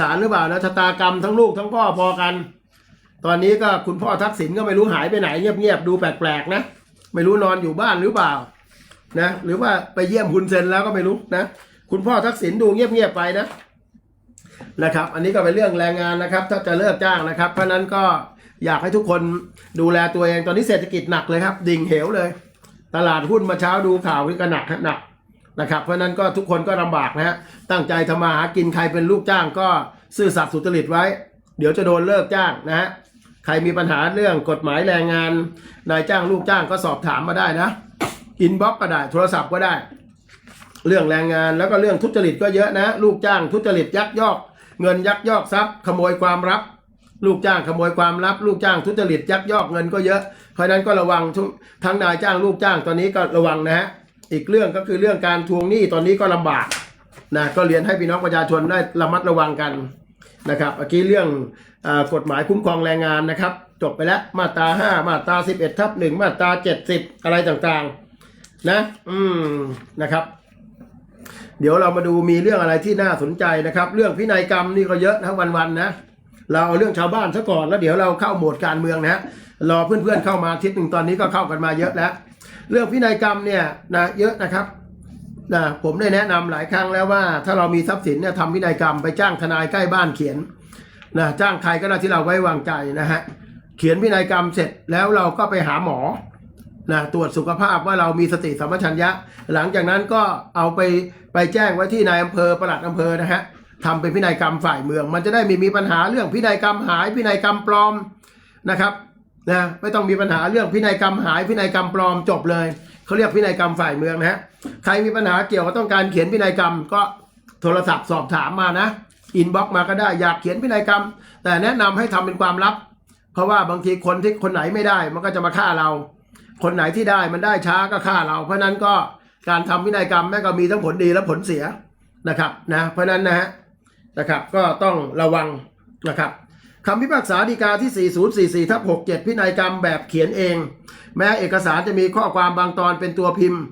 สารหรือเปล่านะชะตากรรมทั้งลูกทั้งพ่อพอกัน ตอนนี้ก็คุณพ่อทักษิณก็ไม่รู้หายไปไหนเงียบๆดูแปลกๆนะ ไม่รู้นอนอยู่บ้านหรือเปล่านะหรือว่าไปเยี่ยมคุณเซนแล้วก็ไม่รู้นะคุณพ่อทักษิณดูเงียบๆไปนะนะครับ อันนี้ก็เป็นเรื่องแรงงานนะครับ ถ้าจะเลิกจ้างนะครับ เพราะนั้นก็อยากให้ทุกคนดูแลตัวเองตอนนี้เศรษฐกิจหนักเลยครับ ดิ่งเหวเลย ตลาดหุ้นมาเช้าดูข่าวนี่ก็หนักหนัก นะครับ เพราะนั้นก็ทุกคนก็ลำบากนะฮะตั้งใจทำมาหากินใครเป็นลูกจ้างก็ซื่อสัตย์สุจริตไว้ เดี๋ยวจะโดนเลิกจ้างนะฮะใครมีปัญหาเรื่องกฎหมายแรงงาน นายจ้างลูกจ้างก็สอบถามมาได้นะอินบ็อกก็ได้โทรศัพท์ก็ได้ เรื่องแรงงานแล้วก็เรื่องทุจริตก็เยอะนะ ลูกจ้างทุจริตยักยอก เงินยักยอกทรัพย์ขโมยความลับ ลูกจ้างขโมยความลับ ลูกจ้างทุจริตยักยอกเงินก็เยอะเพราะนั้นก็ระวังทั้งนายจ้างลูกจ้างตอนนี้ก็ระวังนะฮะ อีกเรื่องก็คือเรื่องการทวงหนี้ตอนนี้ก็ลำบากนะก็เรียนให้พี่น้องประชาชนได้ระมัดระวังกันนะครับเมื่อกี้เรื่องอกฎหมายคุ้มครองแรงงานนะครับ จบไปแล้วมาตรา5มาตรา11ทับ1มาตรา70อะไรต่างๆ นะ อืมนะครับ เดี๋ยวเรามาดูมีเรื่องอะไรที่น่าสนใจนะครับ เรื่องพินัยกรรมนี่ก็เยอะนะวันๆนะเราเอาเรื่องชาวบ้านซะก่อนแล้วเดี๋ยวเราเข้าโหมดการเมืองนะรอเพื่อนๆเข้ามาทิศหนึ่งตอนนี้ก็เข้ากันมาเยอะแล้ว เรื่องพินัยกรรมเนี่ยนะเยอะนะครับนะผมได้แนะนำหลายครั้งแล้วว่า ถ้าเรามีทรัพย์สินเนี่ยทำพินัยกรรมไปจ้างทนายใกล้บ้านเขียนนะจ้างใครก็ได้ที่เราไว้วางใจนะฮะเขียนพินัยกรรมเสร็จแล้วเราก็ไปหาหมอนะตรวจสุขภาพว่าเรามีสติสัมปชัญญะ หลังจากนั้นก็เอาไปไปแจ้งไว้ที่นายอำเภอประหลัดอำเภอนะฮะทำเป็นพินัยกรรมฝ่ายเมือง มันจะได้ไม่มีปัญหาเรื่องพินัยกรรมหายพินัยกรรมปลอมนะครับ นะไม่ต้องมีปัญหาเรื่องพินัยกรรมหายพินัยกรรมปลอมจบเลยเขาเรียกพินัยกรรมฝ่ายเมืองนะฮะใครมีปัญหาเกี่ยวกับต้องการเขียนพินัยกรรมก็โทรศัพท์สอบถามมานะอินบ็อกมาก็ได้อยากเขียนพินัยกรรม แต่แนะนำให้ทำเป็นความลับ เพราะว่าบางทีคนที่คนไหนไม่ได้ มันก็จะมาฆ่าเรา คนไหนที่ได้มันได้ช้าก็ฆ่าเรา เพราะนั้นก็การทำพินัยกรรมแม่ก็มีทั้งผลดีและผลเสียนะครับนะเพราะนั้นนะฮะนะครับก็ต้องระวังนะครับ คำพิพากษาฎีกาที่ 4044ทับ67 พินัยกรรมแบบเขียนเอง แม้เอกสารจะมีข้อความบางตอนเป็นตัวพิมพ์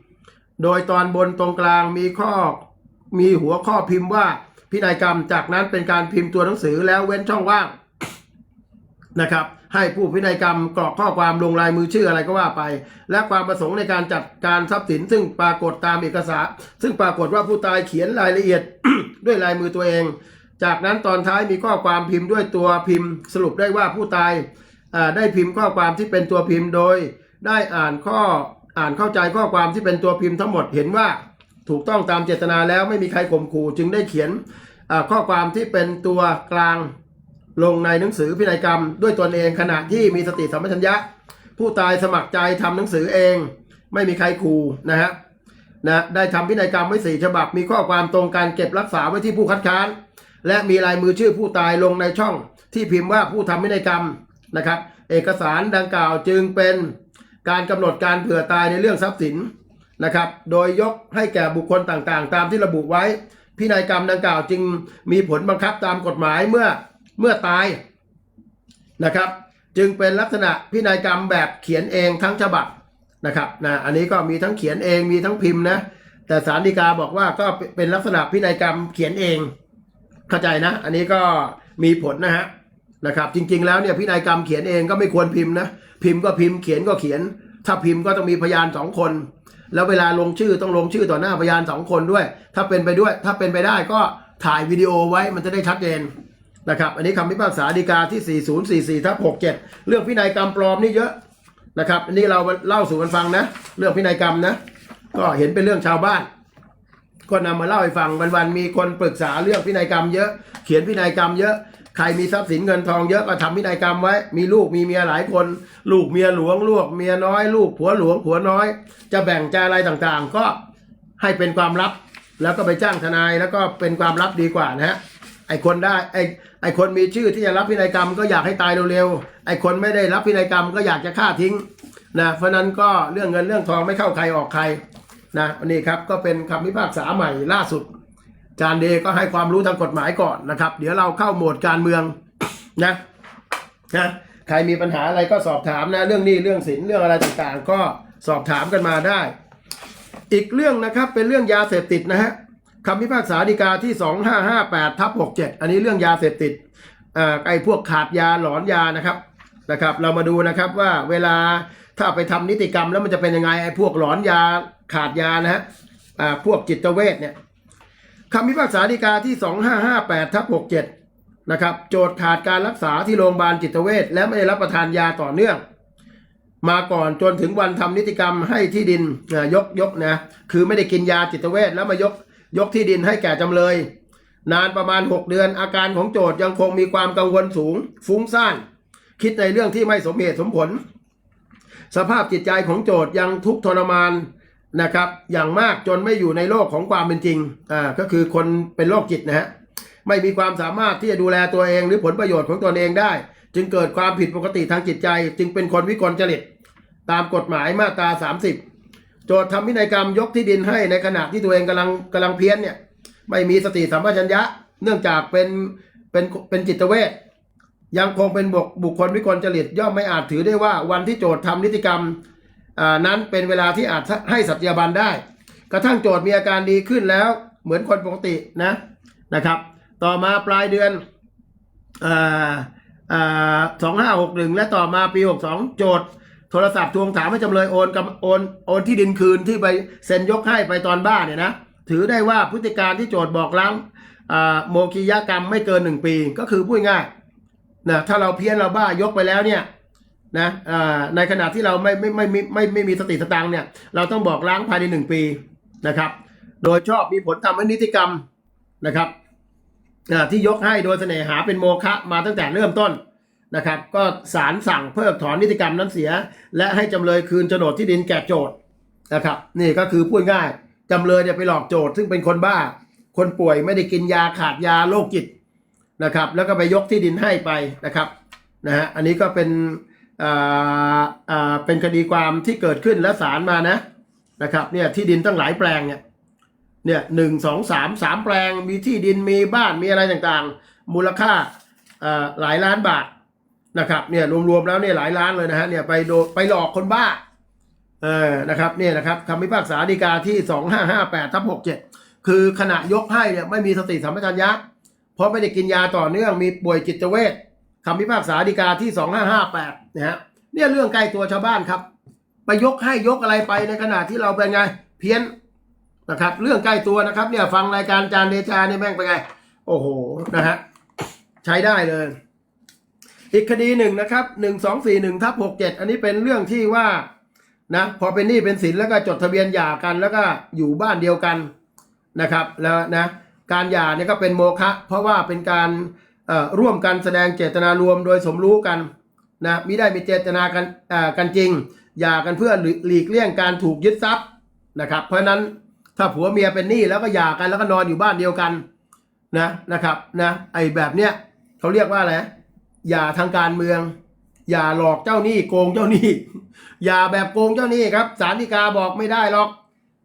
โดยตอนบนตรงกลางมีข้อมีหัวข้อพิมพ์ว่าพินัยกรรมจากนั้นเป็นการพิมพ์ตัวหนังสือแล้วเว้นช่องว่างนะครับ ให้ผู้พินัยกรรมกรอกข้อความลงลายมือชื่ออะไรก็ว่าไป และความประสงค์ในการจัดการทรัพย์สิน ซึ่งปรากฏตามเอกสาร ซึ่งปรากฏว่าผู้ตายเขียนรายละเอียดด้วยลายมือตัวเอง จากนั้นตอนท้ายมีข้อความพิมพ์ด้วยตัวพิมพ์ สรุปได้ว่าผู้ตายได้พิมพ์ข้อความที่เป็นตัวพิมพ์โดย ได้อ่านข้ออ่านเข้าใจข้อความที่เป็นตัวพิมพ์ทั้งหมดเห็นว่าถูกต้องตามเจตนาแล้วไม่มีใครข่มขู่จึงได้เขียนข้อความที่เป็นตัวกลางลงในหนังสือพินัยกรรม ด้วยตนเองขณะที่มีสติสัมปชัญญะ ผู้ตายสมัครใจทำหนังสือเอง ไม่มีใครขู่นะฮะนะได้ทำพินัยกรรมไว้สี่ฉบับมีข้อความตรงการเก็บรักษาไว้ที่ผู้คัดค้าน และมีลายมือชื่อผู้ตายลงในช่องที่พิมพ์ว่าผู้ทำพินัยกรรมนะครับ เอกสารดังกล่าวจึงเป็นการกำหนดการเผื่อตายในเรื่องทรัพย์สินนะครับ โดยยกให้แก่บุคคลต่างๆ ตามที่ระบุไว้ พินัยกรรมดังกล่าวจึงมีผลบังคับตามกฎหมายเมื่อเมื่อตายนะครับ จึงเป็นลักษณะพินัยกรรมแบบเขียนเองทั้งฉบับนะครับนะอันนี้ก็มีทั้งเขียนเองมีทั้งพิมพ์นะแต่สารดีกาบอกว่าก็เป็นลักษณะพินัยกรรมเขียนเอง เข้าใจนะ อันนี้ก็มีผลนะฮะนะครับ จริง ๆ แล้วเนี่ยพินัยกรรมเขียนเองก็ไม่ควรพิมพ์นะพิมพ์ก็พิมพ์เขียนก็เขียน ถ้าพิมพ์ก็ต้องมีพยานสองคน แล้วเวลาลงชื่อต้องลงชื่อต่อหน้าพยานสองคนด้วย ถ้าเป็นไปด้วย ถ้าเป็นไปได้ก็ถ่ายวิดีโอไว้มันจะได้ชัดเจนนะครับอันนี้คำพิพากษาฎีกาที่ 4044ทับ67 เรื่องพินัยกรรมปลอมนี่เยอะนะครับ อันนี้เราเล่าสู่กันฟังนะ เรื่องพินัยกรรมนะ ก็เห็นเป็นเรื่องชาวบ้าน ก็นำมาเล่าให้ฟังวันๆมีคนปรึกษาเรื่องพินัยกรรมเยอะ เขียนพินัยกรรมเยอะใครมีทรัพย์สินเงินทองเยอะก็ทำพินัยกรรมไว้ มีลูกมีเมียหลายคน ลูกเมียหลวงลูกเมียน้อย ลูกผัวหลวงผัวน้อย จะแบ่งจะอะไรต่างๆ ก็ให้เป็นความลับ แล้วก็ไปจ้างทนายแล้วก็เป็นความลับดีกว่านะฮะไอคนได้ไอไอคนมีชื่อที่จะรับพินัยกรรมก็อยากให้ตายเร็วๆไอคนไม่ได้รับพินัยกรรมก็อยากจะฆ่าทิ้งนะเพราะนั้นก็เรื่องเงินเรื่องทองไม่เข้าใครออกใคร นะอันนี้ครับก็เป็นคำพิพากษาใหม่ล่าสุด จานเดก็ให้ความรู้ทางกฎหมายก่อนนะครับ เดี๋ยวเราเข้าโหมดการเมืองนะนะใครมีปัญหาอะไรก็สอบถามนะเรื่องนี้เรื่องสินเรื่องอะไรต่างๆ ก็สอบถามกันมาได้ อีกเรื่องนะครับเป็นเรื่องยาเสพติดนะฮะคำพิพากษาฎีกาที่ 2558ทับ67 อันนี้เรื่องยาเสพติดอ่าไอ้พวกขาดยาหลอนยานะครับนะครับ เรามาดูนะครับว่าเวลา ถ้าไปทำนิติกรรมแล้วมันจะเป็นยังไงไอ้พวกหลอนยาขาดยานะฮะอ่าพวกจิตเวชเนี่ยคำพิพากษาฎีกาที่ 2558ทับ67นะครับโจทย์ขาดการรักษาที่โรงพยาบาลจิตเวชและไม่ได้รับประทานยาต่อเนื่อง มาก่อนจนถึงวันทำนิติกรรมให้ที่ดินยกยกนะคือไม่ได้กินยาจิตเวชแล้วมายกยกที่ดินให้แก่จำเลย นานประมาณ 6 เดือน อาการของโจทย์ยังคงมีความกังวลสูง ฟุ้งซ่าน คิดในเรื่องที่ไม่สมเหตุสมผล สภาพจิตใจของโจทย์ยังทุกข์ทรมานนะครับ อย่างมากจนไม่อยู่ในโลกของความเป็นจริงอ่าก็คือคนเป็นโรคจิตนะฮะไม่มีความสามารถที่จะดูแลตัวเองหรือผลประโยชน์ของตนเองได้ จึงเกิดความผิดปกติทางจิตใจ จึงเป็นคนวิกลจริต ตามกฎหมายมาตรา 30 โจทย์ทำพินัยกรรมยกที่ดินให้ในขณะที่ตัวเองกำลังกำลังเพี้ยนเนี่ยไม่มีสติสัมปชัญญะ เนื่องจากเป็นเป็นเป็นจิตเวช ยังคงเป็นบุคบุคคลวิกลจริตย่อมไม่อาจถือได้ว่าวันที่โจทย์ทำนิติกรรมนั้นเป็นเวลาที่อาจให้สัตยาบันได้ กระทั่งโจทย์มีอาการดีขึ้นแล้วเหมือนคนปกตินะนะครับ ต่อมาปลายเดือนสองห้าหกหนึ่งและต่อมาปีหกสองโจทย์โทรศัพท์ทวงถามให้จำเลยโอนกับโอนโอนที่ดินคืนที่ไปเซ็นยกให้ไปตอนบ้านเนี่ยนะถือได้ว่าพฤติการที่โจทย์บอกล้างโมคียกรรมไม่เกินหนึ่งปีก็คือพูดง่าย นะถ้าเราเพี้ยนเราบ้ายกไปแล้วเนี่ยนะในขณะที่เราไม่ไม่ไม่ไม่ไม่ไม่มีสติสตังเนี่ย เราต้องบอกล้างภายในหนึ่งปีนะครับ โดยชอบมีผลทำให้นิติกรรมนะครับที่ยกให้โดยเสน่หาเป็นโมฆะมาตั้งแต่เริ่มต้นนะครับ ก็ศาลสั่งเพิกถอนนิติกรรมนั้นเสีย และให้จำเลยคืนโฉนดที่ดินแก่โจทย์นะครับ นี่ก็คือพูดง่ายจำเลยเนี่ยไปหลอกโจทย์ซึ่งเป็นคนบ้า คนป่วยไม่ได้กินยาขาดยาโรคจิต นะครับ แล้วก็ไปยกที่ดินให้ไปนะครับนะฮะอันนี้ก็เป็นอ่าอ่าเป็นคดีความที่เกิดขึ้นและศาลมานะนะครับเนี่ยที่ดินตั้งหลายแปลงเนี่ยเนี่ยหนึ่งสองสามสามแปลงมีที่ดินมีบ้านมีอะไรต่างๆ มูลค่าอ่าหลายล้านบาทนะครับเนี่ยรวมๆแล้วเนี่ยหลายล้านเลยนะฮะเนี่ยไปโดไปหลอกคนบ้าเออนะครับเนี่ยนะครับคำพิพากษาฎีกาที่ 2558ทับ67 คือขณะยกให้เนี่ยไม่มีสติสัมปชัญญะ ราะไม่ได้กินยาต่อเนื่องมีป่วยจิตเวชคำพิพากษาฎีกาที่2558นะฮะเนี่ยเรื่องใกล้ตัวชาวบ้านครับ ไปยกให้ยกอะไรไปในขณะที่เราเป็นไง เพี้ยนนะครับ เรื่องใกล้ตัวนะครับ เนี่ยฟังรายการจานเดชาเนี่ยแม่งเป็นไง โอ้โหนะฮะใช้ได้เลย อีกคดีหนึ่งนะครับหนึ่งสองสี่หนึ่งทับหกเจ็ดอันนี้เป็นเรื่องที่ว่านะพอเป็นหนี้เป็นสินแล้วก็จดทะเบียนหย่ากัน แล้วก็อยู่บ้านเดียวกันนะครับ แล้วนะ การหย่าเนี่ยก็เป็นโมฆะเพราะว่าเป็นการร่วมกันแสดงเจตนารวมโดยสมรู้กันนะมิได้มีเจตนากันกันจริงหย่ากันเพื่อหลีกเลี่ยงการถูกยึดทรัพย์นะครับ เพราะนั้นถ้าผัวเมียเป็นหนี้แล้วก็หย่ากันแล้วก็นอนอยู่บ้านเดียวกันนะนะครับนะไอ้แบบเนี้ยเขาเรียกว่าอะไรอย่าทางการเมือง อย่าหลอกเจ้าหนี้โกงเจ้าหนี้ อย่าแบบโกงเจ้าหนี้ครับศาลฎีกาบอกไม่ได้หรอก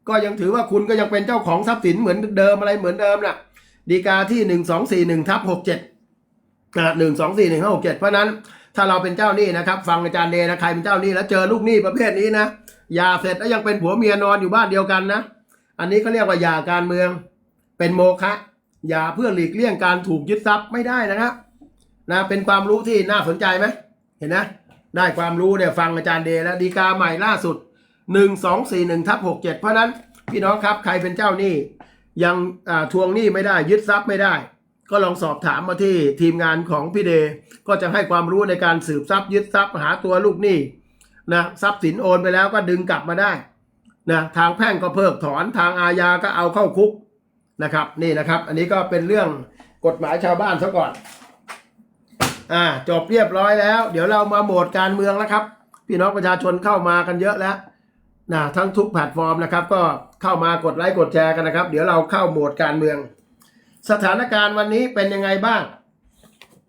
ก็ยังถือว่าคุณก็ยังเป็นเจ้าของทรัพย์สินเหมือนเดิมอะไรเหมือนเดิมน่ะฎีกาที่หนึ่งสองสี่หนึ่งทับหกเจ็ดหนึ่งสองสี่หนึ่งห้าหกเจ็ดเพราะนั้นถ้าเราเป็นเจ้าหนี้นะครับ ฟังอาจารย์เดนะใครเป็นเจ้าหนี้แล้วเจอลูกหนี้ประเภทนี้นะย่าเสร็จแล้วยังเป็นผัวเมียนอนอยู่บ้านเดียวกันนะ อันนี้ก็เรียกว่าย่าการเมืองเป็นโมฆะย่าเพื่อหลีกเลี่ยงการถูกยึดทรัพย์ไม่ได้นะครับนะเป็นความรู้ที่น่าสนใจไหมเห็นนะ ได้ความรู้เนี่ยฟังอาจารย์เดแล้วดีกาใหม่ล่าสุด หนึ่งสองสี่หนึ่งทับหกเจ็ดเพราะนั้นพี่น้องครับใครเป็นเจ้าหนี้ยังทวงหนี้ไม่ได้ยึดทรัพย์ไม่ได้ ก็ลองสอบถามมาที่ทีมงานของพี่เดย์ก็จะให้ความรู้ในการสืบทรัพย์ยึดทรัพย์หาตัวลูกหนี้นะทรัพย์สินโอนไปแล้วก็ดึงกลับมาได้นะทางแพ่งก็เพิกถอนทางอาญาก็เอาเข้าคุกนะครับนี่นะครับ อันนี้ก็เป็นเรื่องกฎหมายชาวบ้านซะก่อนอ่าจบเรียบร้อยแล้ว เดี๋ยวเรามาโหมดการเมืองแล้วครับ พี่น้องประชาชนเข้ามากันเยอะแล้ว นะทั้งทุกแพลตฟอร์มนะครับ ก็เข้ามากดไลค์กดแชร์กันนะครับ เดี๋ยวเราเข้าโหมดการเมือง สถานการณ์วันนี้เป็นยังไงบ้าง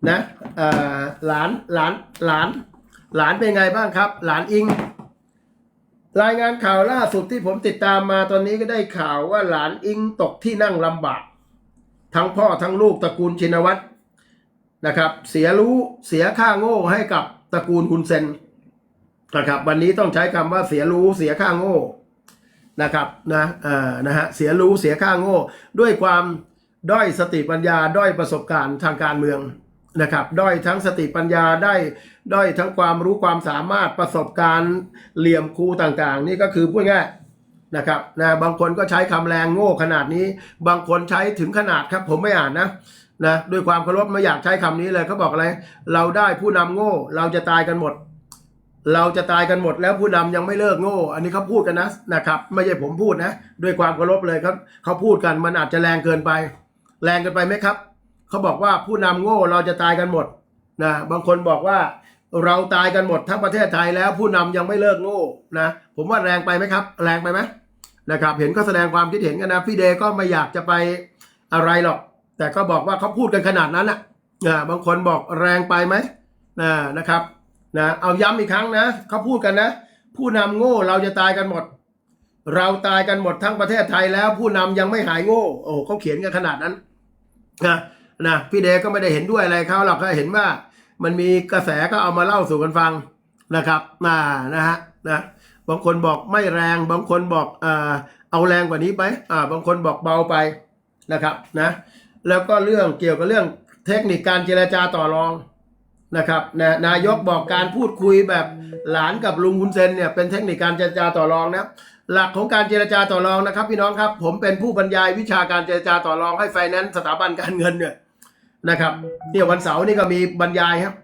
นะหลานหลานหลาน หลานเป็นไงบ้างครับ หลานอิง รายงานข่าวล่าสุดที่ผมติดตามมาตอนนี้ก็ได้ข่าวว่าหลานอิงตกที่นั่งลำบาก ทั้งพ่อทั้งลูกตระกูลชินวัตรนะครับ เสียรู้เสียค่าโง่ให้กับตระกูลคุณเซน นะครับวันนี้ต้องใช้คำว่าเสียรู้เสียค่าโง่นะครับนะเอ่อนะฮะเสียรู้เสียค่าโง่ ด้วยความด้อยสติปัญญาด้อยประสบการณ์ทางการเมืองนะครับด้อยทั้งสติปัญญาได้ด้อยทั้งความรู้ความสามารถประสบการณ์เหลี่ยมครูต่างๆ นี่ก็คือพูดง่ายนะครับนะบางคนก็ใช้คำแรงโง่ขนาดนี้ บางคนใช้ถึงขนาดครับ ผมไม่อ่านนะนะด้วยความเคารพไม่อยากใช้คำนี้เลยเขาบอกอะไร เราได้ผู้นำโง่ เราจะตายกันหมด เราจะตายกันหมดแล้วผู้นำยังไม่เลิกโง่ อันนี้เขาพูดกันนะนะครับ ไม่ใช่ผมพูดนะ ด้วยความเคารพเลยครับเขาพูดกันมันอาจจะแรงเกินไป แรงเกินไปไหมครับเขาบอกว่าผู้นำโง่เราจะตายกันหมดนะบางคนบอกว่าเราตายกันหมดทั้งประเทศไทยแล้วผู้นำยังไม่เลิกโง่นะผมว่าแรงไปไหมครับ แรงไปไหมนะครับ เห็นก็แสดงความคิดเห็นกันนะพี่เดก็ไม่อยากจะไปอะไรหรอก แต่ก็บอกว่าเขาพูดกันขนาดนั้นนะนะบางคนบอกแรงไปไหมนะนะครับ นะเอาย้ำอีกครั้งนะเขาพูดกันนะ ผู้นำโง่เราจะตายกันหมด เราตายกันหมดทั้งประเทศไทยแล้ว ผู้นำยังไม่หายโง่ โอ้เขาเขียนกันขนาดนั้นนะนะพี่เดก็ไม่ได้เห็นด้วยอะไรเขาหรอกก็เห็นว่า มันมีกระแสก็เอามาเล่าสู่กันฟังนะครับมานะฮะนะบางคนบอกไม่แรง บางคนบอกเอ่อเอาแรงกว่านี้ไปอ่าบางคนบอกเบาไปนะครับนะแล้วก็เรื่องเกี่ยวกับเรื่องเทคนิคการเจรจาต่อรอง นะครับนะนายกบอกการพูดคุยแบบหลานกับลุงคุณเซนเนี่ยเป็นเทคนิคการเจรจาต่อรองนะหลักของการเจรจาต่อรองนะครับ พี่น้องครับ ผมเป็นผู้บรรยายวิชาการเจรจาต่อรองให้ไฟแนนซ์สถาบันการเงินเนี่ยนะครับเนี่ยวันเสาร์นี่ก็มีบรรยายครับ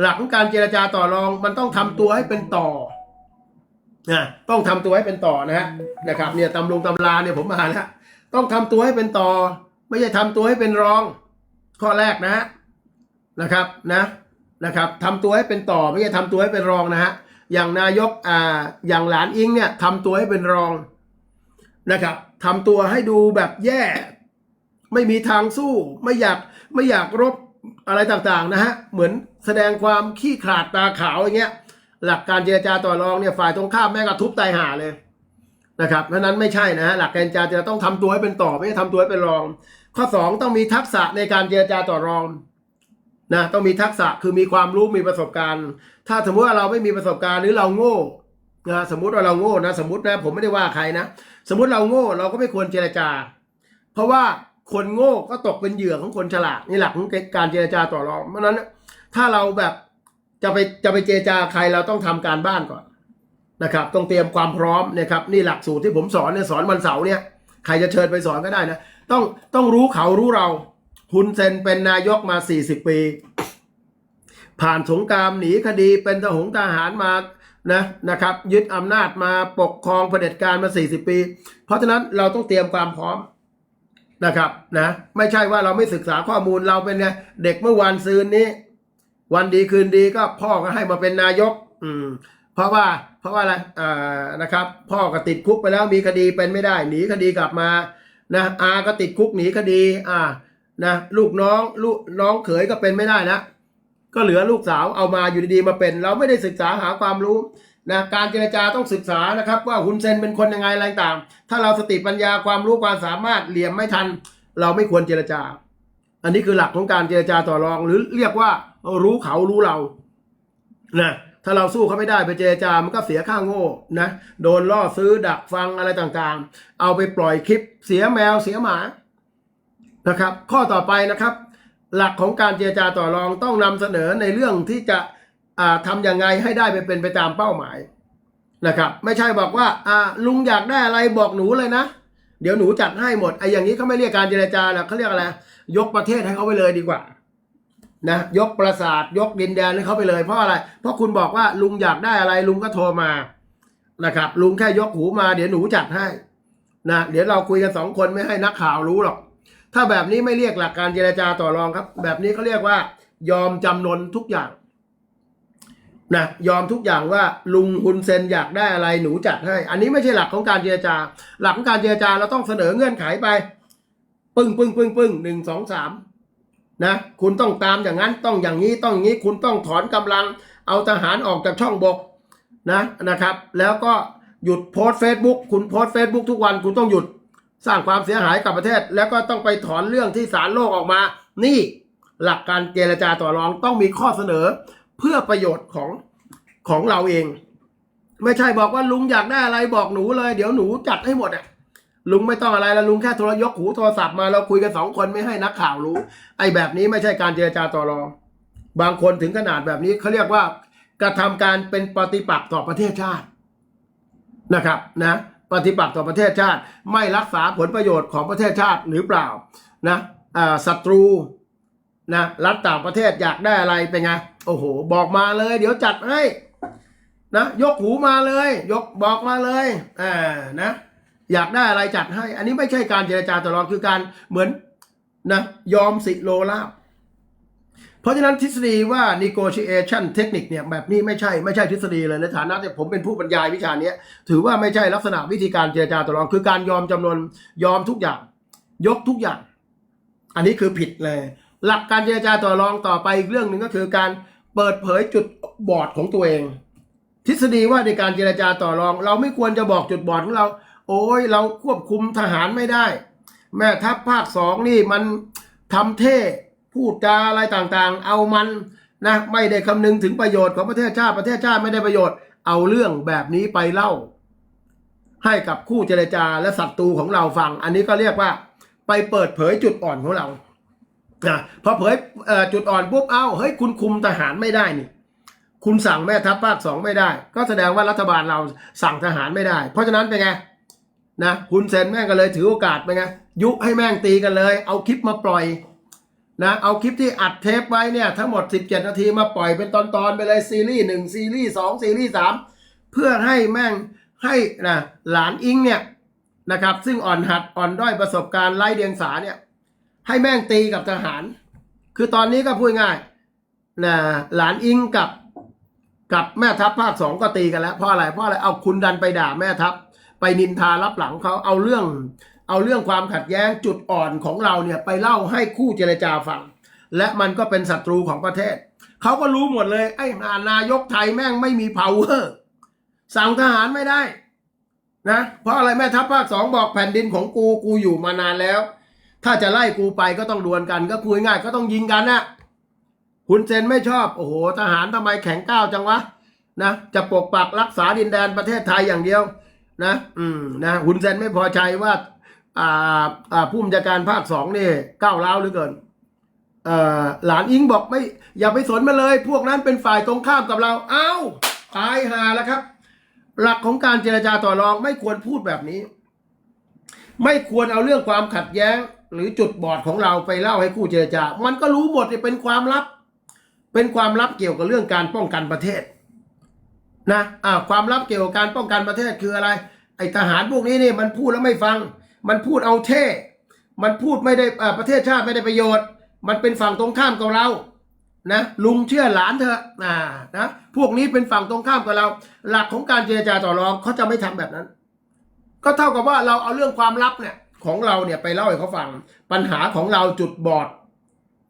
หลักของการเจรจาต่อรองมันต้องทำตัวให้เป็นต่อนะต้องทำตัวให้เป็นต่อนะฮะนะครับเนี่ยตำลงตำราเนี่ยผมมาแล้วต้องทำตัวให้เป็นต่อ ไม่ใช่ทำตัวให้เป็นรอง ข้อแรกนะฮะนะครับนะ นะครับทำตัวให้เป็นต่อไม่ใช่ทำตัวให้เป็นรองนะฮะอย่างนายกอ่าอย่างหลานอิงเนี่ยทำตัวให้เป็นรองนะครับทำตัวให้ดูแบบแย่ ไม่มีทางสู้ ไม่อยากไม่อยากรบอะไรต่างๆนะฮะเหมือนแสดงความขี้ขลาดตาขาวอย่างเงี้ยหลักการเจรจาต่อรองเนี่ยฝ่ายตรงข้ามแม่ก็ทุบตายห่าเลยนะครับเพราะนั้นไม่ใช่นะฮะหลักการเจรจาจะต้องทำตัวให้เป็นต่อไม่ใช่ทำตัวให้เป็นรอง ข้อสองต้องมีทักษะในการเจรจาต่อรอง นะต้องมีทักษะคือมีความรู้มีประสบการณ์ ถ้าสมมติว่าเราไม่มีประสบการณ์หรือเราโง่นะสมมติว่าเราโง่นะสมมตินะผมไม่ได้ว่าใครนะสมมติเราโง่เราก็ไม่ควรเจรจา เพราะว่าคนโง่ก็ตกเป็นเหยื่อของคนฉลาดนี่หลักของการเจรจาต่อรองเพราะนั้นถ้าเราแบบจะไปจะไปเจรจาใครเราต้องทำการบ้านก่อนนะครับ ต้องเตรียมความพร้อมนะครับ นี่หลักสูตรที่ผมสอนเนี่ยสอนวันเสาร์เนี่ยใครจะเชิญไปสอนก็ได้นะต้องต้องรู้เขารู้เรา ฮุนเซนเป็นนายกมา 40 ปี ผ่านสงครามหนีคดีเป็นทหงทหารมานะนะครับ ยึดอำนาจมาปกครองเผด็จการมา 40 ปี เพราะฉะนั้นเราต้องเตรียมความพร้อมนะครับนะไม่ใช่ว่าเราไม่ศึกษาข้อมูลเราเป็นไงเด็กเมื่อวันซืนนี้ วันดีคืนดีก็พ่อก็ให้มาเป็นนายก อืม เพราะว่าเพราะว่าอะไรอ่านะครับ พ่อก็ติดคุกไปแล้วมีคดีเป็นไม่ได้ หนีคดีกลับมานะอาก็ติดคุกหนีคดี อ่า นะลูกน้องลูกน้องเขยก็เป็นไม่ได้นะ ก็เหลือลูกสาวเอามาอยู่ดีๆมาเป็น เราไม่ได้ศึกษาหาความรู้นะการเจรจาต้องศึกษานะครับ ว่าฮุนเซนเป็นคนยังไงอะไรต่าง ถ้าเราสติปัญญาความรู้ความสามารถเหลี่ยมไม่ทัน เราไม่ควรเจรจา อันนี้คือหลักของการเจรจาต่อรอง หรือเรียกว่ารู้เขารู้เรานะถ้าเราสู้เขาไม่ได้ไปเจรจา มันก็เสียค่าโง่นะโดนล่อซื้อดักฟังอะไรต่างๆ เอาไปปล่อยคลิปเสียแมวเสียหมา นะครับ ข้อต่อไปนะครับ หลักของการเจรจาต่อรองต้องนำเสนอในเรื่องที่จะทำยังไงให้ได้ไปเป็นไปตามเป้าหมายนะครับ ไม่ใช่บอกว่าอ่าลุงอยากได้อะไรบอกหนูเลยนะ เดี๋ยวหนูจัดให้หมดไอ้อย่างนี้เขาไม่เรียกการเจรจาหรอกเขาเรียกอะไรยกประเทศให้เขาไปเลยดีกว่านะยกปราสาทยกดินแดนให้เขาไปเลยเพราะอะไร เพราะคุณบอกว่าลุงอยากได้อะไรลุงก็โทรมานะครับ ลุงแค่ยกหูมาเดี๋ยวหนูจัดให้นะเดี๋ยวเราคุยกันสองคนไม่ให้นักข่าวรู้หรอก ถ้าแบบนี้ไม่เรียกหลักการเจรจาต่อรองครับ แบบนี้เขาเรียกว่า ยอมจำนนทุกอย่างนะยอมทุกอย่างว่าลุงฮุนเซนอยากได้อะไรหนูจัดให้ อันนี้ไม่ใช่หลักของการเจรจา หลักของการเจรจาเราต้องเสนอเงื่อนไขไป ปึ้งปึ้งปึ้งปึ้งหนึ่งสองสามนะคุณต้องตามอย่างนั้นต้องอย่างนี้ต้องอย่างนี้คุณต้องถอนกำลัง เอาทหารออกจากช่องบกนะนะครับ แล้วก็หยุดโพสเฟซบุ๊กคุณโพสเฟซบุ๊กทุกวันคุณต้องหยุด สร้างความเสียหายกับประเทศ แล้วก็ต้องไปถอนเรื่องที่ศาลโลกออกมา นี่หลักการเจรจาต่อรองต้องมีข้อเสนอเพื่อประโยชน์ของของเราเอง ไม่ใช่บอกว่าลุงอยากได้อะไรบอกหนูเลย เดี๋ยวหนูจัดให้หมดอะลุงไม่ต้องอะไรแล้วลุงแค่โทรยกหูโทรศัพท์มาเราคุยกันสองคนไม่ให้นักข่าวรู้ ไอ้แบบนี้ไม่ใช่การเจรจาต่อรอง บางคนถึงขนาดแบบนี้เขาเรียกว่ากระทำการเป็นปฏิปักษ์ต่อประเทศชาตินะครับนะ ปฏิปักษ์ต่อประเทศชาติ ไม่รักษาผลประโยชน์ของประเทศชาติหรือเปล่านะอ่าศัตรูนะรัฐต่างประเทศอยากได้อะไรเป็นไงโอ้โห บอกมาเลย เดี๋ยวจัดให้นะยกหูมาเลย ยกบอกมาเลยอ่านะอยากได้อะไรจัดให้ อันนี้ไม่ใช่การเจรจาต่อรองคือการเหมือนนะยอมสิโลลาบ เพราะฉะนั้นทฤษฎีว่า negotiation technique เนี่ยแบบนี้ไม่ใช่ไม่ใช่ทฤษฎีเลยในฐานะที่ผมเป็นผู้บรรยายวิชานี้ถือว่าไม่ใช่ลักษณะวิธีการเจรจาต่อรอง คือการยอมจำนวนยอมทุกอย่าง ยกทุกอย่าง อันนี้คือผิดเลย หลักการเจรจาต่อรองต่อไปอีกเรื่องหนึ่งก็คือการเปิดเผยจุดบอดของตัวเอง ทฤษฎีว่าในการเจรจาต่อรอง เราไม่ควรจะบอกจุดบอดของเรา โอ้ยเราควบคุมทหารไม่ได้ แม่ทัพภาคสองนี่มันทำเท่ พูดจาอะไรต่างๆ เอามันนะไม่ได้คำนึงถึงประโยชน์ของประเทศชาติประเทศชาติไม่ได้ประโยชน์ เอาเรื่องแบบนี้ไปเล่า ให้กับคู่เจรจาและศัตรูของเราฟัง อันนี้ก็เรียกว่า ไปเปิดเผยจุดอ่อนของเรานะพอเผยเจุดอ่อนปุ๊บเอ้าเฮ้ยคุณคุมทหารไม่ได้นี่ คุณสั่งแม่ทัพภาคสองไม่ได้ ก็แสดงว่ารัฐบาลเราสั่งทหารไม่ได้ เพราะฉะนั้นเป็นไงนะคุณเซนแม่งก็เลยถือโอกาสเป็นไงยุให้แม่งตีกันเลย เอาคลิปมาปล่อย นะเอาคลิปที่อัดเทปไว้เนี่ยทั้งหมด 17 นาทีมาปล่อยเป็นตอนๆไปเลยซีรีส์หนึ่งซีรีส์สองซีรีส์สามเพื่อให้แม่งให้นะหลานอิงเนี่ยนะครับซึ่งอ่อนหัดอ่อนด้อยประสบการณ์ไร้เดียงสาเนี่ยให้แม่งตีกับทหาร คือตอนนี้ก็พูดง่ายนะหลานอิงกับกับแม่ทัพภาคสองก็ตีกันแล้วเพราะอะไรเพราะอะไรเอาคุณดันไปด่าแม่ทัพไปนินทารับหลังเขาเอาเรื่อง เอาเรื่องความขัดแย้งจุดอ่อนของเราเนี่ยไปเล่าให้คู่เจรจาฟัง และมันก็เป็นศัตรูของประเทศ เขาก็รู้หมดเลย ไอ้หานายกไทยแม่งไม่มี power สั่งทหารไม่ได้นะเพราะอะไรแม่ทัพภาคสองบอกแผ่นดินของกูกูอยู่มานานแล้ว ถ้าจะไล่กูไปก็ต้องดวลกัน ก็คุยง่ายก็ต้องยิงกันนะคุณเซนไม่ชอบ โอ้โห ทหารทำไมแข็งก้าวจังวะนะจะปกปักรักษาดินแดนประเทศไทยอย่างเดียว นะ อืมนะคุณเซนไม่พอใจว่า ผู้บัญชาการภาคสองนี่ก้าวร้าวเหลือเกินเอ่อหลานอิงบอกไม่อย่าไปสนมาเลย พวกนั้นเป็นฝ่ายตรงข้ามกับเรา เอ้าตายหาแล้วครับ หลักของการเจรจาต่อรองไม่ควรพูดแบบนี้ ไม่ควรเอาเรื่องความขัดแย้ง หรือจุดบอดของเราไปเล่าให้คู่เจรจา มันก็รู้หมดเนี่ยเป็นความลับ เป็นความลับเกี่ยวกับเรื่องการป้องกันประเทศนะอ่าความลับเกี่ยวกับการป้องกันประเทศคืออะไร ไอทหารพวกนี้นี่มันพูดแล้วไม่ฟัง มันพูดเอาเท่ มันพูดไม่ได้ประเทศชาติไม่ได้ประโยชน์ มันเป็นฝั่งตรงข้ามกับเรานะลุงเชื่อหลานเถอะอ่านะพวกนี้เป็นฝั่งตรงข้ามกับเรา หลักของการเจรจาต่อรองเขาจะไม่ทำแบบนั้น ก็เท่ากับว่าเราเอาเรื่องความลับเนี่ยของเราเนี่ยไปเล่าให้เขาฟัง ปัญหาของเราจุดบอด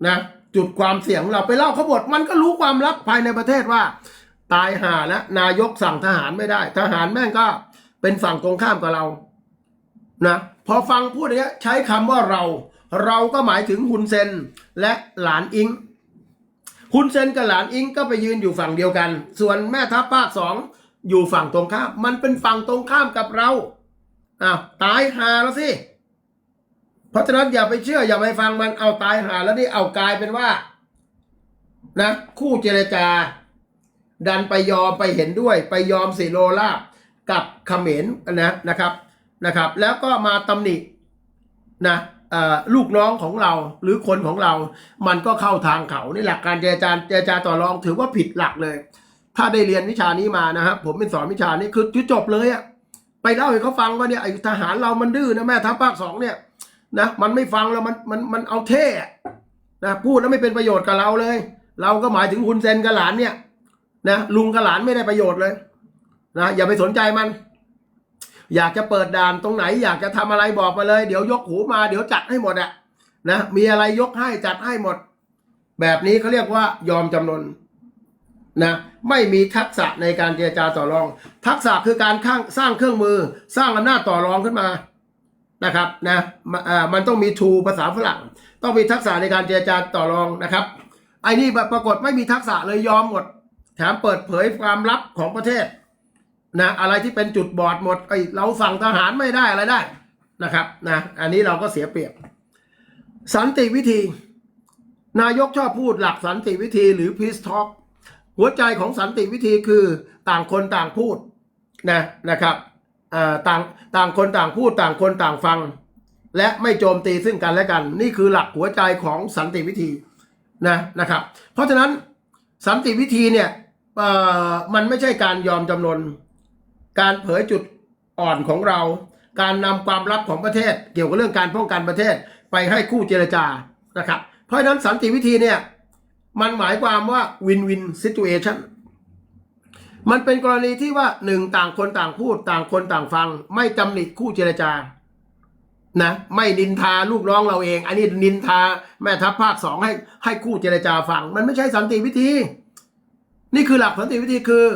นะจุดความเสี่ยงเราไปเล่าเขาหมดมันก็รู้ความลับภายในประเทศว่า ตายห่าแล้วนายกสั่งทหารไม่ได้ ทหารแม่งก็เป็นฝั่งตรงข้ามกับเรานะ พอฟังพูดอย่างเงี้ยใช้คำว่าเรา เราก็หมายถึงฮุนเซนและหลานอิงฮุนเซนกับหลานอิงก็ไปยืนอยู่ฝั่งเดียวกัน ส่วนแม่ทัพภาคสองอยู่ฝั่งตรงข้าม มันเป็นฝั่งตรงข้ามกับเราอ้าวตายหาแล้วสิเพราะฉะนั้นอย่าไปเชื่ออย่าไปฟังมันเอาตายหาแล้วนี่เอากลายเป็นว่า นะ คู่เจรจา ดันไปยอมไปเห็นด้วย ไปยอมสิโลลาบกับเขมรนะนะครับ นะครับ แล้วก็มาตำหนินะลูกน้องของเราหรือคนของเรา มันก็เข้าทางเขานี่หลักการเจรจาเจรจาต่อรองถือว่าผิดหลักเลย ถ้าได้เรียนวิชานี้มานะครับผมเป็นสอนวิชานี้คือจบเลยอะไปเล่าให้เขาฟังว่าเนี่ยไอ้ทหารเรามันดื้อนะแม่ทัพภาคสองเนี่ยนะมันไม่ฟังแล้วมันมันมันเอาเท่นะพูดแล้วไม่เป็นประโยชน์กับเราเลย เราก็หมายถึงคุณเซนกับหลานเนี่ยนะลุงกับหลานไม่ได้ประโยชน์เลยนะอย่าไปสนใจมัน อยากจะเปิดด่านตรงไหน อยากจะทำอะไรบอกมาเลย เดี๋ยวยกหูมาเดี๋ยวจัดให้หมดอะนะมีอะไรยกให้จัดให้หมด แบบนี้เขาเรียกว่ายอมจำนนนะไม่มีทักษะในการเจรจาต่อรอง ทักษะคือการข้างสร้างเครื่องมือ สร้างอำนาจต่อรองขึ้นมานะครับนะมมันต้องมีทูภาษาฝรั่ง ต้องมีทักษะในการเจรจาต่อรองนะครับไอ้นี่ปรากฏไม่มีทักษะเลยยอมหมด แถมเปิดเผยความลับของประเทศ นะอะไรที่เป็นจุดบอดหมดไอเราสั่งทหารไม่ได้อะไรได้นะครับนะอันนี้เราก็เสียเปรียบ สันติวิธี นายกชอบพูดหลักสันติวิธีหรือ peace talk หัวใจของสันติวิธีคือต่างคนต่างพูดนะนะครับอ่าต่างต่างคนต่างพูดต่างคนต่างฟัง และไม่โจมตีซึ่งกันและกัน นี่คือหลักหัวใจของสันติวิธีนะนะครับ เพราะฉะนั้นสันติวิธีเนี่ยเอ่อมันไม่ใช่การยอมจำนน การเผยจุดอ่อนของเรา การนำความลับของประเทศ เกี่ยวกับเรื่องการป้องกันประเทศไปให้คู่เจรจานะครับ เพราะฉะนั้นสันติวิธีเนี่ยมันหมายความว่าวินวินซิ t u เอชันมันเป็นกรณีที่ว่าหนึ่งต่างคนต่างพูดต่างคนต่างฟัง ไม่ตำหนิคู่เจรจานะไม่นินทาลูกน้องเราเอง อันนี้นินทาแม่ทัพภาคสองให้ให้คู่เจรจาฟัง มันไม่ใช่สันติวิธี นี่คือหลักสันติวิธีคือ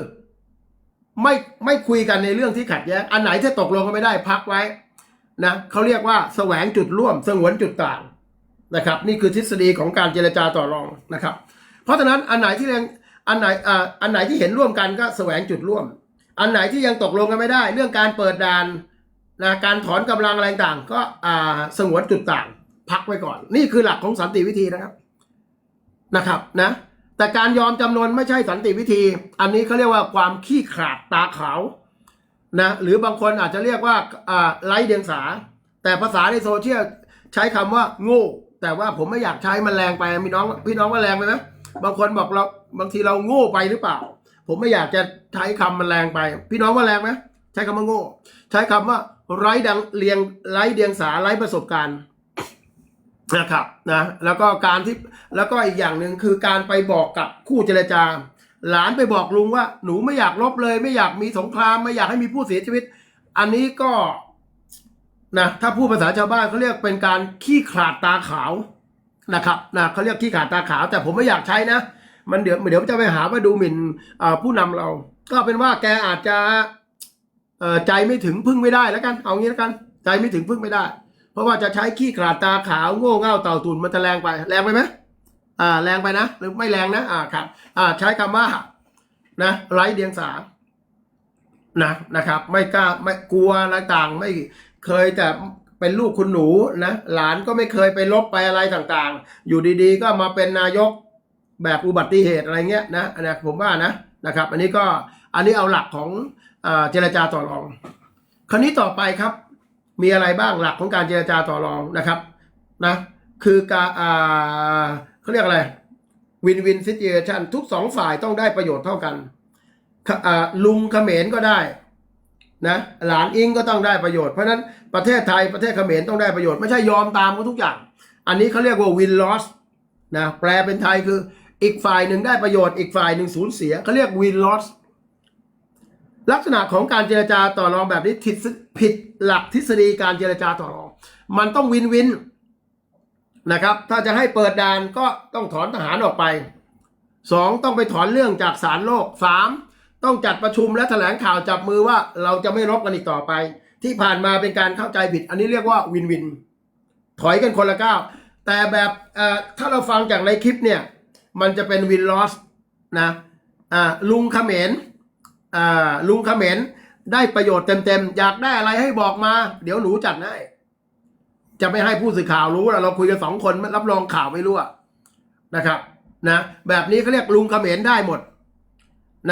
ไม่ไม่คุยกันในเรื่องที่ขัดแย้งอันไหนที่ตกลงกันไม่ได้พักไว้นะเขาเรียกว่าแสวงจุดร่วมสงวนจุดต่างนะครับ นี่คือทฤษฎีของการเจรจาต่อรองนะครับ เพราะฉะนั้นอันไหนที่ยังอันไหนอ่าอันไหนที่เห็นร่วมกันก็แสวงจุดร่วม อันไหนที่ยังตกลงกันไม่ได้ เรื่องการเปิดด่านนะการถอนกำลังอะไรต่างก็อ่าสงวนจุดต่าง พักไว้ก่อน นี่คือหลักของสันติวิธีนะครับนะครับนะ แต่การยอมจำนนไม่ใช่สันติวิธี อันนี้เขาเรียกว่าความขี้ขลาดตาขาวนะหรือบางคนอาจจะเรียกว่าไร้เดียงสา แต่ภาษาในโซเชียลใช้คำว่าโง่แต่ว่าผมไม่อยากใช้มันแรงไปพี่น้องพี่น้องว่าแรงไปไหมบางคนบอกเราบางทีเราโง่ไปหรือเปล่า ผมไม่อยากจะใช้คำมันแรงไป พี่น้องว่าแรงไหมใช้คำว่าโง่ ใช้คำว่าไร้ดังเรียงไร้เดียงสาไร้ประสบการณ์ นะครับนะแล้วก็การที่แล้วก็อีกอย่างหนึ่งคือการไปบอกกับคู่เจรจา หลานไปบอกลุงว่าหนูไม่อยากลบเลย ไม่อยากมีสงคราม ไม่อยากให้มีผู้เสียชีวิต อันนี้ก็นะถ้าพูดภาษาชาวบ้านเขาเรียกเป็นการขี้ขาดตาขาวนะครับนะเขาเรียกขี้ขาดตาขาว แต่ผมไม่อยากใช้นะ มันเดี๋ยวเดี๋ยวจะไปหาว่าดูหมิ่นอ่าผู้นำเรา ก็เป็นว่าแกอาจจะใจไม่ถึงพึ่งไม่ได้แล้วกัน เอางี้แล้วกัน ใจไม่ถึงพึ่งไม่ได้ ราะว่าจะใช้ขี้ขลาดตาขาวโง่เง่าเต่าตุนมันจะแรงไป แรงไปไหมอ่า แรงไปนะ หรือไม่แรงนะ อ่าครับอ่า ใช้คำว่า นะไร้เดียงสานะนะครับ ไม่กล้าไม่กลัวอะไรต่างไม่เคยแต่เป็นลูกคุณหนูนะหลานก็ไม่เคยไปลบไปอะไรต่างๆ อยู่ดีๆ ก็มาเป็นนายกแบบอุบัติเหตุอะไรเงี้ยนะอันนี้ผมว่านะนะครับ อันนี้ก็อันนี้เอาหลักของอเจรจาต่อรอง คราวนี้ต่อไปครับ มีอะไรบ้างหลักของการเจรจาต่อรองนะครับนะคือการเขาเรียกอะไรวินวินซิเ t ชันทุกสองฝ่ายต้องได้ประโยชน์เท่ากันลุงเขมรก็ได้นะหลานอิงก็ต้องได้ประโยชน์เพราะฉะนั้นประเทศไทยประเทศเขมรต้องได้ประโยชน์ไม่ใช่ยอมตามกันทุกอย่าง อันนี้เขาเรียกว่าวินลอสนะแปลเป็นไทยคืออีกฝ่ายหนึ่งได้ประโยชน์อีกฝ่ายหนึ่งสูญเสียเขาเรียกวินลอส ลักษณะของการเจรจาต่อรองแบบนี้ผิดผิดหลักทฤษฎีการเจรจาต่อรอง มันต้องวินวินนะครับ ถ้าจะให้เปิดด่านก็ต้องถอนทหารออกไปสองต้องไปถอนเรื่องจากศาลโลกสามต้องจัดประชุมและแถลงข่าวจับมือว่าเราจะไม่รบกันอีกต่อไป ที่ผ่านมาเป็นการเข้าใจผิด อันนี้เรียกว่าวินวิน ถอยกันคนละก้าวแต่แบบถ้าเราฟังจากในคลิปเนี่ย มันจะเป็นวินลอสนะลุงเขมร ลุงเขมรได้ประโยชน์เต็มๆ อยากได้อะไรให้บอกมา เดี๋ยวหนูจัดให้ จะไม่ให้ผู้สื่อข่าวรู้นะเราคุยกันสองคนรับรองข่าวไม่รู้อะนะครับ นะ แบบนี้เขาเรียกลุงเขมรได้หมด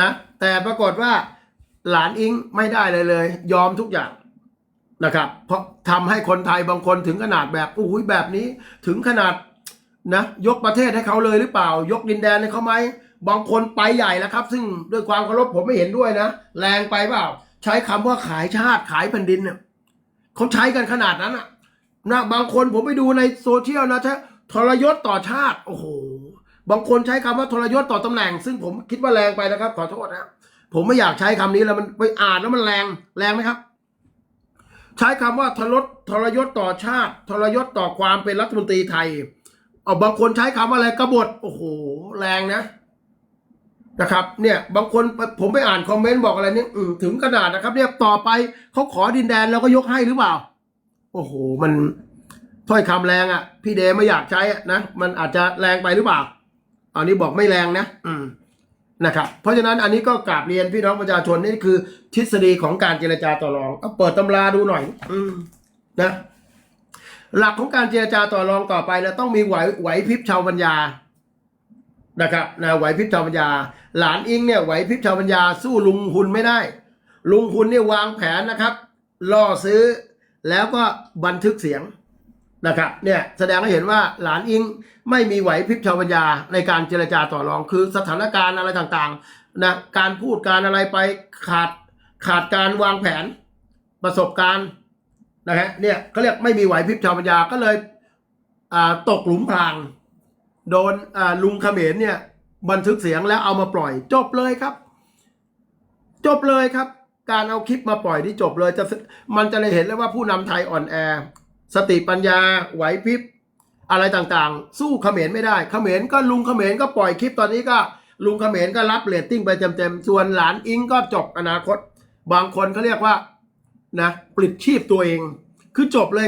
นะ แต่ปรากฏว่า หลานอิงไม่ได้เลยเลย ยอมทุกอย่างนะครับ เพราะทำให้คนไทยบางคนถึงขนาดแบบอุ้ยแบบนี้ ถึงขนาดนะ ยกประเทศให้เขาเลยหรือเปล่า ยกดินแดนให้เขาไหม บางคนไปใหญ่แล้วครับ ซึ่งด้วยความเคารพผมไม่เห็นด้วยนะ แรงไปเปล่า ใช้คำว่าขายชาติขายแผ่นดินเนี่ยเขาใช้กันขนาดนั้นอะนะบางคนผมไปดูในโซเชียลนะใช้ทรยศต่อชาติโอ้โหบางคนใช้คำว่าทรยศต่อตำแหน่ง ซึ่งผมคิดว่าแรงไปนะครับ ขอโทษนะผมไม่อยากใช้คำนี้แล้วมันไปอ่านแล้วมันแรงแรงไหมครับ ใช้คำว่าทรยศทรยศต่อชาติ ทรยศต่อความเป็นรัฐมนตรีไทยเอาบางคนใช้คำว่าอะไรกบฏโอ้โห แรงนะ นะครับเนี่ยบางคนผมไปอ่านคอมเมนต์บอกอะไรนี่ถึงขนาดนะครับ เนี่ยต่อไปเขาขอดินแดนเราก็ยกให้หรือเปล่า โอ้โห มันถ้อยคำแรงอะ่ะ พี่เดไม่อยากใช้อะนะมันอาจจะแรงไปหรือเปล่าอันนี้บอกไม่แรงนะ อืมนะครับเพราะฉะนั้นอันนี้ก็กราบเรียนพี่น้องประชาชนนี่คือ ทฤษฎีของการเจรจาต่อรองเอาเปิดตำราดูหน่อย อืมนะหลักของการเจรจาต่อรองต่อไปแล้วต้องมีไหวไหวพริบชาวปัญญา นะครับนะไหวพริบชาวปัญญา หลานอิงเนี่ยไหวพริบชาวปัญญาสู้ลุงหุนไม่ได้ ลุงหุนเนี่ยวางแผนนะครับล่อซื้อแล้วก็บันทึกเสียงนะครับเนี่ยแสดงให้เห็นว่าหลานอิงไม่มีไหวพริบชาวปัญญาในการเจรจาต่อรองคือสถานการณ์อะไรต่างๆนะการพูดการอะไรไปขาดขาดการวางแผนประสบการณ์นะฮะเนี่ยเขาเรียกไม่มีไหวพริบชาวปัญญาก็เลยตกหลุมพราง โดนลุงเขมรเนี่ยบันทึกเสียงแล้วเอามาปล่อย จบเลยครับ จบเลยครับ การเอาคลิปมาปล่อยที่จบเลยจะมันจะเลยเห็นเลยว่าผู้นำไทยอ่อนแอ สติปัญญาไหวพริบ อะไรต่างๆ สู้เขมรไม่ได้เขมรก็ลุงเขมรก็ปล่อยคลิปตอนนี้ก็ ลุงเขมรก็รับเรตติ้งไปเต็มๆส่วนหลานอิงก็จบอนาคต บางคนเขาเรียกว่านะปลิดชีพตัวเองคือจบเลย